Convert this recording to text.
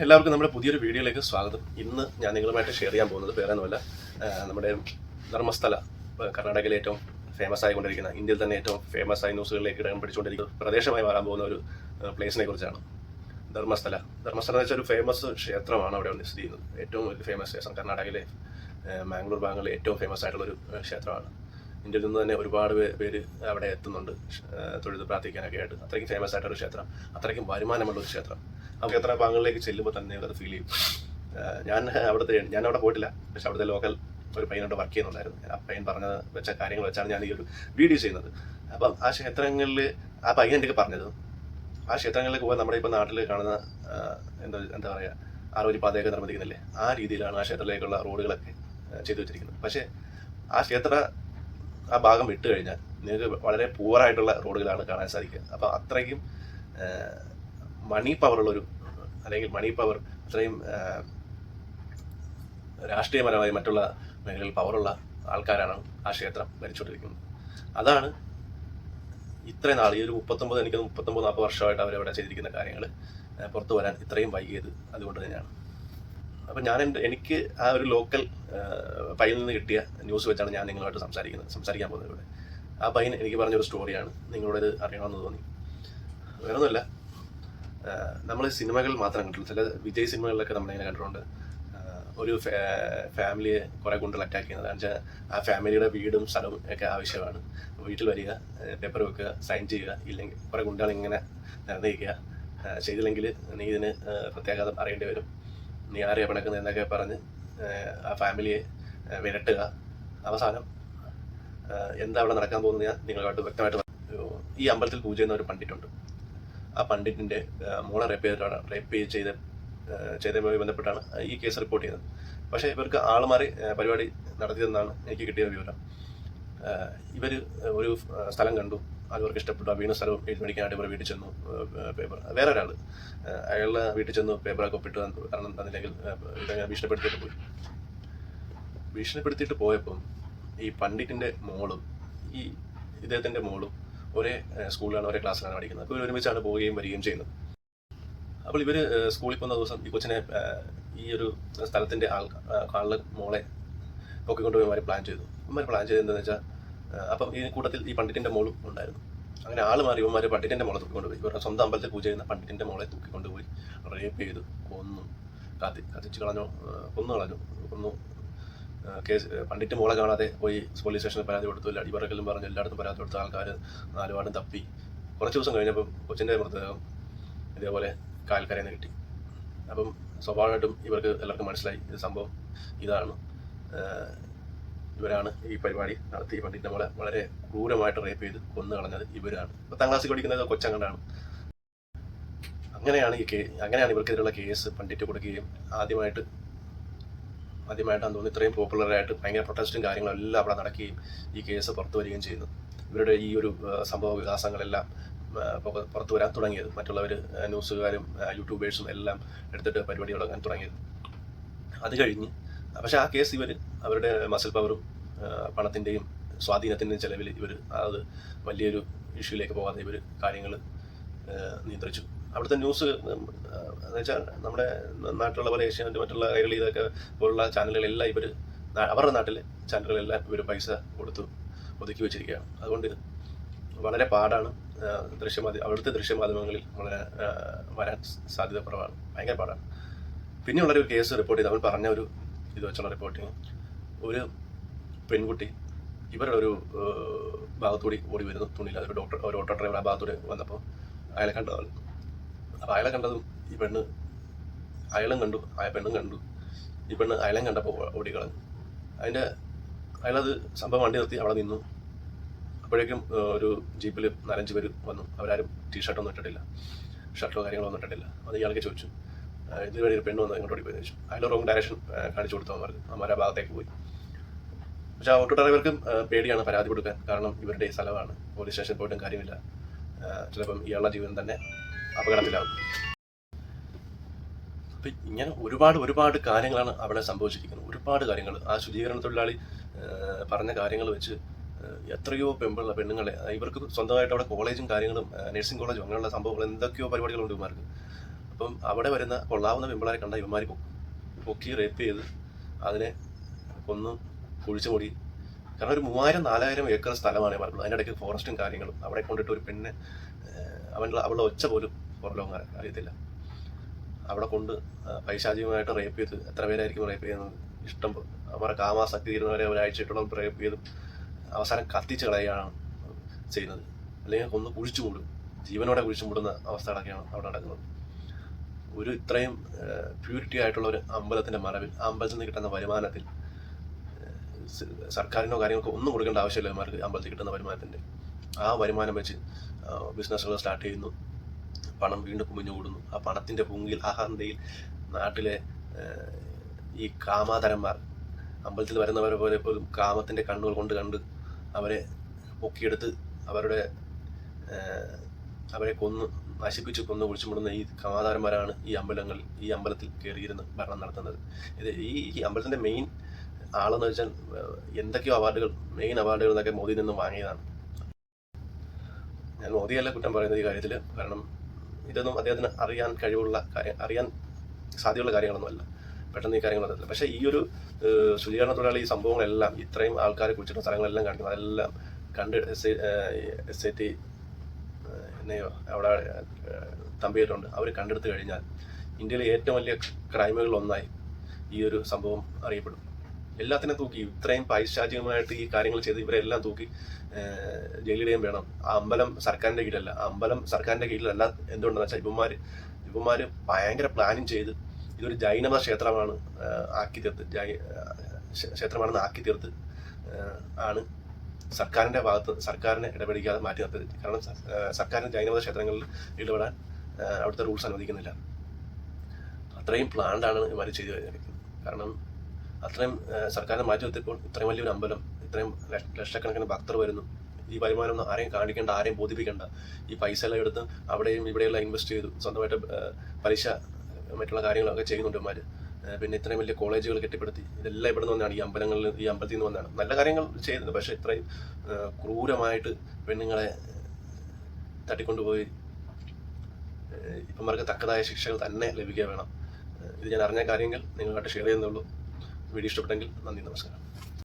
എല്ലാവർക്കും നമ്മുടെ പുതിയൊരു വീഡിയോയിലേക്ക് സ്വാഗതം. ഇന്ന് ഞാൻ നിങ്ങളുമായിട്ട് ഷെയർ ചെയ്യാൻ പോകുന്നത് വേറെ ഒന്നുമല്ല നമ്മുടെ ധർമ്മസ്ഥല കർണാടകയിലെ ഏറ്റവും ഫേമസ് ആയിക്കൊണ്ടിരിക്കുന്ന ഇന്ത്യയിൽ തന്നെ ഏറ്റവും ഫേമസ് ആയി ന്യൂസുകളിലേക്ക് ഇടം പിടിച്ചുകൊണ്ടിരിക്കുന്ന പ്രദേശമായി മാറാൻ പോകുന്ന ഒരു പ്ലേസിനെ കുറിച്ചാണ് ധർമ്മസ്ഥല. ധർമ്മസ്ഥല എന്ന് വെച്ചാൽ ഒരു ഫേമസ് ക്ഷേത്രമാണ് അവിടെ സ്ഥിതി ചെയ്യുന്നത്. ഏറ്റവും ഒരു ഫേമസ് ക്ഷേത്രം കർണാടകയിലെ മാംഗ്ലൂർ ഭാഗങ്ങളിലെ ഏറ്റവും ഫേമസ് ആയിട്ടുള്ള ഒരു ക്ഷേത്രമാണ്. ഇന്ത്യയിൽ നിന്ന് തന്നെ ഒരുപാട് പേര് അവിടെ എത്തുന്നുണ്ട് തൊഴുത് പ്രാർത്ഥിക്കാനൊക്കെ ആയിട്ട്. അത്രയ്ക്കും ഫേമസ് ആയിട്ടൊരു ക്ഷേത്രം. അത്രയ്ക്കും വരുമാനമുള്ള ഒരു ക്ഷേത്രം. ക്ഷേത്ര ഭാഗങ്ങളിലേക്ക് ചെല്ലുമ്പോൾ തന്നെ അത് ഫീൽ ചെയ്യും. ഞാൻ അവിടുത്തെ ഞാൻ അവിടെ പോയിട്ടില്ല. പക്ഷെ അവിടുത്തെ ലോക്കൽ ഒരു പയ്യനോട് വർക്ക് ചെയ്യുന്നുണ്ടായിരുന്നു. ആ പയ്യൻ പറഞ്ഞ വെച്ച കാര്യങ്ങൾ വെച്ചാണ് ഞാൻ ഈ ഒരു വീഡിയോ ചെയ്യുന്നത്. അപ്പം ആ ക്ഷേത്രങ്ങളിൽ ആ പയ്യൻ എനിക്ക് പറഞ്ഞത്? ആ ക്ഷേത്രങ്ങളിലേക്ക് പോകാൻ നമ്മുടെ ഇപ്പോൾ നാട്ടിൽ കാണുന്ന എന്താ എന്താ പറയുക ആരോഗ്യ പാതയൊക്കെ നിർമ്മിക്കുന്നില്ലേ? ആ രീതിയിലാണ് ആ ക്ഷേത്രത്തിലേക്കുള്ള റോഡുകളൊക്കെ ചെയ്തു വെച്ചിരിക്കുന്നത്. പക്ഷേ ആ ക്ഷേത്ര ആ ഭാഗം വിട്ട് കഴിഞ്ഞാൽ നിങ്ങൾക്ക് വളരെ പൂവറായിട്ടുള്ള റോഡുകളാണ് കാണാൻ സാധിക്കുക. അപ്പോൾ അത്രയ്ക്കും മണി പവറുള്ളൊരു അല്ലെങ്കിൽ മണി പവർ അത്രയും രാഷ്ട്രീയപരമായി മറ്റുള്ള മേഖലകളിൽ പവറുള്ള ആൾക്കാരാണ് ആ ക്ഷേത്രം ഭരിച്ചുകൊണ്ടിരിക്കുന്നത്. അതാണ് ഇത്രയും നാൾ ഈ ഒരു മുപ്പത്തൊമ്പത് എനിക്ക് മുപ്പത്തൊമ്പത് നാൽപ്പത് വർഷമായിട്ട് അവരവിടെ ചെയ്തിരിക്കുന്ന കാര്യങ്ങൾ പുറത്തു വരാൻ ഇത്രയും വൈകിയത് അതുകൊണ്ട് തന്നെയാണ്. അപ്പം ഞാൻ എന്റെ എനിക്ക് ആ ഒരു ലോക്കൽ പയ്യനിൽ നിന്ന് കിട്ടിയ ന്യൂസ് വെച്ചാണ് ഞാൻ നിങ്ങളുമായിട്ട് സംസാരിക്കുന്നത് സംസാരിക്കാൻ പോകുന്നത് ഇവിടെ. ആ പയ്യൻ എനിക്ക് പറഞ്ഞൊരു സ്റ്റോറിയാണ് നിങ്ങളോട് ഇത് അറിയണമെന്ന് തോന്നി. വേറൊന്നുമില്ല. നമ്മൾ സിനിമകൾ മാത്രം കണ്ടിട്ടുള്ളൂ. ചില വിജയ് സിനിമകളിലൊക്കെ നമ്മളിങ്ങനെ കണ്ടിട്ടുണ്ട്. ഒരു ഫാമിലിയെ കുറെ കൊണ്ട് അറ്റാക്ക് ചെയ്യുന്നത് വെച്ചാൽ ആ ഫാമിലിയുടെ വീടും സ്ഥലവും ഒക്കെ ആവശ്യമാണ്. വീട്ടിൽ വരിക പേപ്പർ വെക്കുക സൈൻ ചെയ്യുക ഇല്ലെങ്കിൽ കുറെ ഗുണ്ടകൾ ഇങ്ങനെ നിർണയിക്കുക ചെയ്തില്ലെങ്കിൽ നീ ഇതിന് പ്രത്യാഘാതം അറിയേണ്ടി വരും. നീ ആരെയാ പിണക്കുന്നത് എന്നൊക്കെ പറഞ്ഞ് ആ, ഫാമിലിയെ വിരട്ടുക. അവസാനം എന്താ അവിടെ നടക്കാൻ പോകുന്നത് ഞാൻ നിങ്ങളുമായിട്ട് വ്യക്തമായിട്ട്. ഈ അമ്പലത്തിൽ പൂജ ചെയ്യുന്ന ഒരു പണ്ഡിറ്റുണ്ട്. ആ പണ്ഡിറ്റിന്റെ മോളെ റേപ്പ് ചെയ്തിട്ടാണ് റേപ്പ് ചെയ്ത് ചെയ്തതുമായി ബന്ധപ്പെട്ടാണ് ഈ കേസ് റിപ്പോർട്ട് ചെയ്തത്. പക്ഷേ ഇവർക്ക് ആൾ മാറി ആ, പരിപാടി നടത്തിയതെന്നാണ് എനിക്ക് കിട്ടിയ വിവരം. ഇവർ ഒരു സ്ഥലം കണ്ടു. അത് ഇഷ്ടപ്പെട്ടു. ആ വീണ സ്ഥലവും മേടിക്കാനായിട്ട് ഇവർ വീട്ടിൽ ചെന്നു പേപ്പർ വേറെ ഒരാൾ അയാളുടെ വീട്ടിൽ ചെന്നു പേപ്പറൊക്കെ ഒപ്പിട്ട്. കാരണം തന്നില്ലെങ്കിൽ ഭീഷണിപ്പെടുത്തിയിട്ട് പോയി. ഭീഷണിപ്പെടുത്തിയിട്ട് പോയപ്പം ഈ പണ്ഡിറ്റിന്റെ മോളും ഈ ഇദ്ദേഹത്തിന്റെ മോളും ഒരേ സ്കൂളിലാണ് ഒരേ ക്ലാസ്സിലാണ് പഠിക്കുന്നത്. അപ്പോൾ ഇവർ ഒരുമിച്ചാണ് പോവുകയും വരികയും ചെയ്യുന്നത്. അപ്പോൾ ഇവർ സ്കൂളിൽ പോകുന്ന ദിവസം ഈ കൊച്ചിനെ ഈ ഒരു സ്ഥലത്തിന്റെ ആൾ ആളുടെ മോളെ പൊക്കിക്കൊണ്ടുപോയി അവർ പ്ലാൻ ചെയ്തു. ഇവന്മാർ പ്ലാൻ ചെയ്തത് എന്താണെന്ന് വെച്ചാൽ അപ്പം ഈ കൂട്ടത്തിൽ ഈ പണ്ഡിറ്റിന്റെ മോളും ഉണ്ടായിരുന്നു. അങ്ങനെ ആൾ മാറി ഇവന്മാർ പണ്ഡിറ്റിന്റെ മോളെ തൂക്കിക്കൊണ്ടുപോയി ഇവരുടെ സ്വന്തം അമ്പലത്തിൽ പൂജ ചെയ്യുന്ന പണ്ഡിറ്റിന്റെ മോളെ തൂക്കിക്കൊണ്ടുപോയി റേപ്പ് ചെയ്തു കൊന്നു. കത്തി കത്തിച്ച് കളഞ്ഞു കൊന്നു കളഞ്ഞു കൊന്നു. കേസ് പണ്ടിറ്റ് മോളെ കാണാതെ പോയി പോലീസ് സ്റ്റേഷനിൽ പരാതി കൊടുത്തു. അടിപറക്കലും പറഞ്ഞ്. എല്ലായിടത്തും പരാതി കൊടുത്ത ആൾക്കാർ നാലുപാടും തപ്പി. കുറച്ച് ദിവസം കഴിഞ്ഞപ്പം കൊച്ചിന്റെ മൃതദേഹം ഇതേപോലെ കാൽക്കരയിൽ നിന്ന് കിട്ടി. അപ്പം സ്വാഭാവികമായിട്ടും ഇവർക്ക് എല്ലാവർക്കും മനസ്സിലായി ഇത് സംഭവം ഇതാണ്. ഇവരാണ് ഈ പരിപാടി നടത്തി പണ്ടിറ്റ് മോളെ വളരെ ക്രൂരമായിട്ട് റേപ്പ് ചെയ്ത് കൊന്നു കളഞ്ഞത് ഇവരാണ്. പത്താം ക്ലാസ്സിൽ പഠിക്കുന്നത് കൊച്ചങ്ങണ്ടാണ് അങ്ങനെയാണ് ഈ കേ അങ്ങനെയാണ് ഇവർക്കെതിരെയുള്ള കേസ് പണ്ടിറ്റ് കൊടുക്കുകയും ആദ്യമായിട്ട് ആദ്യമായിട്ടാണ് തോന്നുന്നു ഇത്രയും പോപ്പുലറായിട്ട് ഭയങ്കര പ്രൊട്ടസ്റ്റും കാര്യങ്ങളും എല്ലാം അവിടെ നടക്കുകയും ഈ കേസ് പുറത്തു വരികയും ചെയ്യുന്നു. ഇവരുടെ ഈ ഒരു സംഭവ വികാസങ്ങളെല്ലാം പുറത്തു വരാൻ തുടങ്ങിയത്. മറ്റുള്ളവർ ന്യൂസുകാരും യൂട്യൂബേഴ്സും എല്ലാം എടുത്തിട്ട് പരിപാടി തുടങ്ങാൻ തുടങ്ങിയത്. അത് കഴിഞ്ഞ് പക്ഷെ ആ കേസ് ഇവർ അവരുടെ മസിൽ പവറും പണത്തിന്റെയും സ്വാധീനത്തിന്റെയും ചെലവിൽ ഇവർ അത് വലിയൊരു ഇഷ്യൂയിലേക്ക് പോകാതെ ഇവർ കാര്യങ്ങൾ നിയന്ത്രിച്ചു. അവിടുത്തെ ന്യൂസ് എന്ന് വെച്ചാൽ നമ്മുടെ നാട്ടിലുള്ള പല ഏഷ്യാനെറ്റ് മറ്റുള്ള കൈരളി ഇതൊക്കെ പോലുള്ള ചാനലുകളെല്ലാം. ഇവർ അവരുടെ നാട്ടിലെ ചാനലുകളെല്ലാം. ഇവർ പൈസ കൊടുത്തു ഒതുക്കി വെച്ചിരിക്കുകയാണ്. അതുകൊണ്ട് വളരെ പാടാണ് ദൃശ്യമാധ്യമ അവിടുത്തെ ദൃശ്യമാധ്യമങ്ങളിൽ വളരെ വരാൻ സാധ്യത കുറവാണ്. ഭയങ്കര പാടാണ്. പിന്നെയുള്ളൊരു കേസ് റിപ്പോർട്ട് ചെയ്ത്. അവൻ പറഞ്ഞ ഒരു ഇത് വെച്ചുള്ള റിപ്പോർട്ടിങ് ഒരു പെൺകുട്ടി ഇവരുടെ ഒരു ഭാഗത്തുകൂടി ഓടി വരുന്നു. തുണിയിൽ അതൊരു ഡോക്ടർ ഒരു ഓട്ടോ ഡ്രൈവർ ആ ഭാഗത്തൂടെ വന്നപ്പോൾ അയാളെ കണ്ടതാണ്. അപ്പോൾ അയാളെ കണ്ടതും ഈ പെണ്ണ് അയാളും കണ്ടു ആ പെണ്ണും കണ്ടു. ഈ പെണ്ണ് അയാളെയും കണ്ടപ്പോൾ ഓടിക്കളഞ്ഞു. അതിന്റെ അയാളത് സംഭവം വണ്ടി നിർത്തി അവിടെ നിന്നു. അപ്പോഴേക്കും ഒരു ജീപ്പിൽ നാലഞ്ച് പേര് വന്നു. അവരാരും ടീഷർട്ടൊന്നും ഇട്ടിട്ടില്ല. ഷർട്ടോ കാര്യങ്ങളോ ഒന്നും ഇട്ടിട്ടില്ല. അത് ഇയാൾക്ക് ചോദിച്ചു ഇതുവഴി ഒരു പെണ്ണ് വന്ന് ഇങ്ങോട്ട് ഓടി പോയി ചോദിച്ചു. അയാൾ റോങ് ഡയറക്ഷൻ കാണിച്ചു കൊടുത്തു അവർ അവന്മാർ ഭാഗത്തേക്ക് പോയി. പക്ഷേ ആ ഓട്ടോ ഡ്രൈവർക്കും പേടിയാണ് പരാതി കൊടുക്കാൻ. കാരണം ഇവരുടെ സ്ഥലമാണ്. പോലീസ് സ്റ്റേഷനിൽ പോയിട്ടും കാര്യമില്ല. ചിലപ്പം ഇയാളുടെ ജീവൻ തന്നെ അപകടത്തിലാവും അപ്പൊ ഇങ്ങനെ ഒരുപാട് ഒരുപാട് കാര്യങ്ങളാണ് അവിടെ സംഭവിച്ചിരിക്കുന്നത്. ഒരുപാട് കാര്യങ്ങൾ. ആ ശുചീകരണ തൊഴിലാളി പറഞ്ഞ കാര്യങ്ങൾ വെച്ച് എത്രയോ പെമ്പുള്ള പെണ്ണുങ്ങളെ ഇവർക്ക് സ്വന്തമായിട്ട് അവിടെ കോളേജും കാര്യങ്ങളും നഴ്സിംഗ് കോളേജും അങ്ങനെയുള്ള സംഭവങ്ങൾ എന്തൊക്കെയോ പരിപാടികളുണ്ട് ഇവന്മാർക്ക്. അപ്പം അവിടെ വരുന്ന കൊള്ളാവുന്ന പെമ്പിളാരെ കണ്ട ഇവന്മാർ പൊക്കി റേപ്പ് ചെയ്ത് അതിനെ കൊന്ന് കുഴിച്ചു മൂടി. കാരണം ഒരു മൂവായിരം നാലായിരം ഏക്കർ സ്ഥലമാണ് പറഞ്ഞത് അതിന്റെ ഇടയ്ക്ക് ഫോറസ്റ്റും കാര്യങ്ങളും. അവിടെ കൊണ്ടിട്ട് ഒരു പെണ്ണ് അവന്റെ അവളുടെ ഒച്ച പോലും പുറലോകം അറിയത്തില്ല. അവിടെ കൊണ്ട് പൈശാചികമായിട്ട് റേപ്പ് ചെയ്ത് എത്ര പേരായിരിക്കും റേപ്പ് ചെയ്യുന്നത്? ഇഷ്ടം അവരുടെ കാമാസക്തി തീരുന്നവരെ ഒരാഴ്ചയായിട്ടുള്ള റേപ്പ് ചെയ്ത് അവസാനം കത്തിച്ച് കളയുകയാണ് ചെയ്യുന്നത്. അല്ലെങ്കിൽ ഒന്ന് കുഴിച്ചു മൂടും. ജീവനോടെ കുഴിച്ചു മൂടുന്ന അവസ്ഥകളൊക്കെയാണ് അവിടെ നടക്കുന്നത്. ഒരു ഇത്രയും പ്യൂരിറ്റി ആയിട്ടുള്ള ഒരു അമ്പലത്തിന്റെ മറവിൽ ആ അമ്പലത്തിൽ നിന്ന് കിട്ടുന്ന വരുമാനത്തിൽ സർക്കാരിനോ കാര്യങ്ങൾക്കോ ഒന്നും കൊടുക്കേണ്ട ആവശ്യമില്ല ഇവന്മാർക്ക് അമ്പലത്തിൽ കിട്ടുന്ന വരുമാനത്തിന്റെ. ആ വരുമാനം വെച്ച് ബിസിനസ്സുകൾ സ്റ്റാർട്ട് ചെയ്യുന്നു. പണം വീണ്ടും കുമിഞ്ഞുകൂടുന്നു ആ പണത്തിന്റെ പൊങ്കിൽ അഹന്തയിൽ നാട്ടിലെ ഈ കാമാതരന്മാർ അമ്പലത്തിൽ വരുന്നവരെ പോലെ പോലും കാമത്തിന്റെ കണ്ണുകൾ കൊണ്ട് കണ്ട് അവരെ പൊക്കിയെടുത്ത് അവരുടെ അവരെ കൊന്ന് നശിപ്പിച്ച് കൊന്നു കുഴിച്ചുമുടുന്ന ഈ കാമാതാരന്മാരാണ് ഈ അമ്പലങ്ങൾ ഈ അമ്പലത്തിൽ കയറിയിരുന്ന് ഭരണം നടത്തുന്നത്. ഇത് ഈ ഈ അമ്പലത്തിന്റെ മെയിൻ ആളെന്ന് വെച്ചാൽ എന്തൊക്കെയോ അവാർഡുകൾ മെയിൻ അവാർഡുകൾ എന്നൊക്കെ മോദിയിൽ നിന്നും വാങ്ങിയതാണ്. ഞാൻ മോദിയല്ല കുറ്റം പറയുന്നത് ഈ കാര്യത്തിൽ കാരണം ഇതൊന്നും അദ്ദേഹത്തിന് അറിയാൻ കഴിവുള്ള കാര്യം അറിയാൻ സാധ്യതയുള്ള കാര്യങ്ങളൊന്നുമല്ല. പെട്ടെന്ന് ഈ കാര്യങ്ങൾ അറിയത്തില്ല പക്ഷേ ഈ ഒരു ശുചീകരണ തൊഴിലാളി ഈ സംഭവങ്ങളെല്ലാം ഇത്രയും ആൾക്കാരെ കുറിച്ചിട്ടുള്ള സ്ഥലങ്ങളെല്ലാം കണ്ടു അതെല്ലാം കണ്ട് എസ് എസ് ഐ ടി എന്നെയോ അവിടെ തമ്പിയിട്ടുണ്ട്. അവർ കണ്ടെടുത്ത് കഴിഞ്ഞാൽ ഇന്ത്യയിലെ ഏറ്റവും വലിയ ക്രൈമുകളിൽ ഒന്നായി ഈ ഒരു സംഭവം അറിയപ്പെടും. എല്ലാത്തിനും തൂക്കി ഇത്രയും പൈശാചികമായിട്ട് ഈ കാര്യങ്ങൾ ചെയ്ത് ഇവരെല്ലാം തൂക്കി ജയിലിടുകയും വേണം. ആ അമ്പലം സർക്കാരിന്റെ കീഴിലല്ല. ആ അമ്പലം സർക്കാരിന്റെ കീഴിലല്ല എന്തുകൊണ്ടെന്ന് വെച്ചാൽ ഇവന്മാർ ഇവന്മാര് ഭയങ്കര പ്ലാനിങ് ചെയ്ത് ഇതൊരു ജൈനമത ക്ഷേത്രമാണ് ആക്കി തീർത്ത്. ജൈ ക്ഷേത്രമാണെന്ന് ആക്കി തീർത്ത് ആണ് സർക്കാരിന്റെ ഭാഗത്ത് സർക്കാരിനെ ഇടപെടിക്കാതെ മാറ്റി നിർത്തി കാരണം സർക്കാരിന് ജൈനമത ക്ഷേത്രങ്ങളിൽ ഇടപെടാൻ അവിടുത്തെ റൂൾസ് അനുവദിക്കുന്നില്ല. അത്രയും പ്ലാൻഡാണ് ഇവർ ചെയ്തു കാരണം അത്രയും സർക്കാരിനെ മാറ്റി നിർത്തിയപ്പോൾ ഇത്രയും വലിയൊരു അമ്പലം ഇത്രയും ലക്ഷക്കണക്കിന് ഭക്തർ വരുന്നു. ഈ വരുമാനം ഒന്നും ആരെയും കാണിക്കേണ്ട ആരെയും ബോധിപ്പിക്കേണ്ട. ഈ പൈസ എല്ലാം എടുത്ത് അവിടെയും ഇവിടെയെല്ലാം ഇൻവെസ്റ്റ് ചെയ്തു. സ്വന്തമായിട്ട് പലിശ മറ്റുള്ള കാര്യങ്ങളൊക്കെ ചെയ്യുന്നുണ്ട് ഇവന്മാർ പിന്നെ ഇത്രയും വലിയ കോളേജുകൾ കെട്ടിപ്പടുത്തി. ഇതെല്ലാം ഇവിടെ നിന്ന് വന്നാണ് ഈ അമ്പലങ്ങളിൽ ഈ അമ്പലത്തിൽ നിന്ന് വന്നാണ്. നല്ല കാര്യങ്ങൾ ചെയ്യുന്നുണ്ട്. പക്ഷേ ഇത്രയും ക്രൂരമായിട്ട് പെണ്ണുങ്ങളെ തട്ടിക്കൊണ്ടുപോയി ഇപ്പം അവർക്ക് തക്കതായ ശിക്ഷകൾ തന്നെ ലഭിക്കുക വേണം. ഇത് ഞാൻ അറിഞ്ഞ കാര്യങ്ങൾ നിങ്ങളായിട്ട് ഷെയർ ചെയ്യുന്നുള്ളൂ. വീഡിയോ ഇഷ്ടപ്പെട്ടെങ്കിൽ നന്ദി നമസ്കാരം.